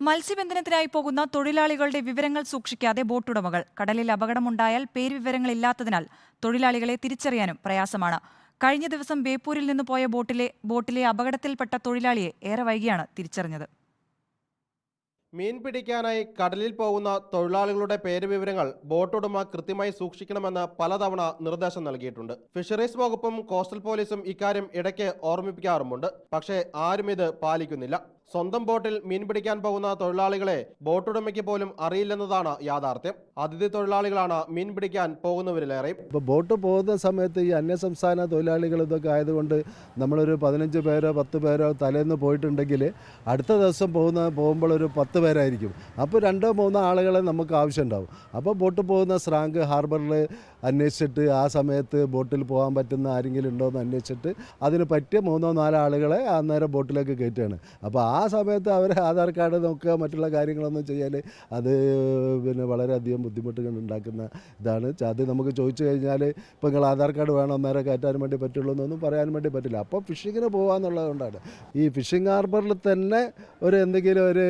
മത്സ്യബന്ധനത്തിനായി പോകുന്ന തൊഴിലാളികളുടെ വിവരങ്ങൾ സൂക്ഷിക്കാതെ ബോട്ടുടമകൾ. കടലിൽ അപകടമുണ്ടായാൽ പേരുവിവരങ്ങളില്ലാത്തതിനാൽ തൊഴിലാളികളെ തിരിച്ചറിയാനും പ്രയാസമാണ്. കഴിഞ്ഞ ദിവസം ബേപ്പൂരിൽ നിന്ന് പോയ ബോട്ടിലെ ബോട്ടിലെ അപകടത്തിൽപ്പെട്ട തൊഴിലാളിയെ ഏറെ വൈകിയാണ് തിരിച്ചറിഞ്ഞത്. മീൻ പിടിക്കാനായി കടലിൽ പോകുന്ന തൊഴിലാളികളുടെ പേര് വിവരങ്ങൾ ബോട്ടുടമ കൃത്യമായി സൂക്ഷിക്കണമെന്ന് പലതവണ നിർദ്ദേശം നൽകിയിട്ടുണ്ട്. ഫിഷറീസ് വകുപ്പും കോസ്റ്റൽ പോലീസും ഇക്കാര്യം ഇടയ്ക്ക് ഓർമ്മിപ്പിക്കാറുമുണ്ട്. പക്ഷേ ആരും ഇത് പാലിക്കുന്നില്ല. സ്വന്തം ബോട്ടിൽ മീൻ പിടിക്കാൻ പോകുന്ന തൊഴിലാളികളെ ബോട്ടുടമയ്ക്ക് പോലും അറിയില്ലെന്നതാണ് യാഥാർത്ഥ്യം. അതിഥി തൊഴിലാളികളാണ് മീൻ പിടിക്കാൻ പോകുന്നവരിലേറെ. ഇപ്പോൾ ബോട്ട് പോകുന്ന സമയത്ത് ഈ അന്യസംസ്ഥാന തൊഴിലാളികൾ ഇതൊക്കെ ആയതുകൊണ്ട് നമ്മളൊരു പതിനഞ്ച് പേരോ പത്ത് പേരോ തലേന്ന് പോയിട്ടുണ്ടെങ്കിൽ അടുത്ത ദിവസം പോകുന്ന പോകുമ്പോൾ ഒരു പത്ത് പേരായിരിക്കും. അപ്പോൾ രണ്ടോ മൂന്നോ ആളുകളെ നമുക്ക് ആവശ്യമുണ്ടാവും. അപ്പോൾ ബോട്ട് പോകുന്ന സ്രാങ്ക് ഹാർബറിൽ അന്വേഷിച്ചിട്ട് ആ സമയത്ത് ബോട്ടിൽ പോകാൻ പറ്റുന്ന ആരെങ്കിലും ഉണ്ടോ എന്ന് അന്വേഷിച്ചിട്ട് അതിന് പറ്റിയ മൂന്നോ നാലോ ആളുകളെ അന്നേരം ബോട്ടിലേക്ക് കയറ്റുകയാണ്. അപ്പോൾ ആ സമയത്ത് അവർ ആധാർ കാർഡ് നോക്കുക മറ്റുള്ള കാര്യങ്ങളൊന്നും ചെയ്യാൻ അത് പിന്നെ വളരെയധികം ബുദ്ധിമുട്ടുകൾ ഉണ്ടാക്കുന്ന ഇതാണ്. അത് നമുക്ക് ചോദിച്ചു കഴിഞ്ഞാൽ ഇപ്പോൾ നിങ്ങൾ ആധാർ കാർഡ് വേണം അന്നേരം കയറ്റാൻ വേണ്ടി പറ്റുള്ളൂ എന്നൊന്നും പറയാൻ വേണ്ടി പറ്റില്ല. അപ്പോൾ ഫിഷിങ്ങിന് പോകാമെന്നുള്ളത് കൊണ്ടാണ്. ഈ ഫിഷിംഗ് ഹാർബറിൽ തന്നെ ഒരു എന്തെങ്കിലും ഒരു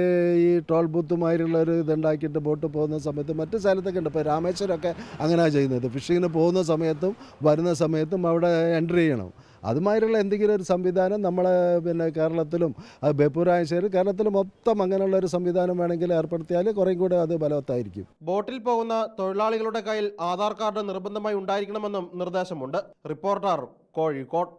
ഈ ടോൾ ബൂത്തുമായിട്ടുള്ള ഒരു ഇതുണ്ടാക്കിയിട്ട് ബോട്ട് പോകുന്ന സമയത്ത് മറ്റു സ്ഥലത്തൊക്കെ ഉണ്ട്. ഇപ്പോൾ രാമേശ്വരമൊക്കെ അങ്ങനെയാണ് ചെയ്യുന്നത്. ഫിഷിങ്ങിന് പോകുന്ന സമയത്തും വരുന്ന സമയത്തും അവിടെ എൻട്രി ചെയ്യണം. അതുമായിട്ടുള്ള എന്തെങ്കിലും ഒരു സംവിധാനം നമ്മളെ പിന്നെ കേരളത്തിലും കേരളത്തിലും കേരളത്തിൽ മൊത്തം അങ്ങനെയുള്ള ഒരു സംവിധാനം വേണമെങ്കിൽ ഏർപ്പെടുത്തിയാൽ കുറേ കൂടെ അത് ബലവത്തായിരിക്കും ബോട്ടിൽ പോകുന്ന തൊഴിലാളികളുടെ കയ്യിൽ ആധാർ കാർഡ് നിർബന്ധമായി ഉണ്ടായിരിക്കണമെന്നും നിർദ്ദേശമുണ്ട്. റിപ്പോർട്ടർ കോഴിക്കോട്.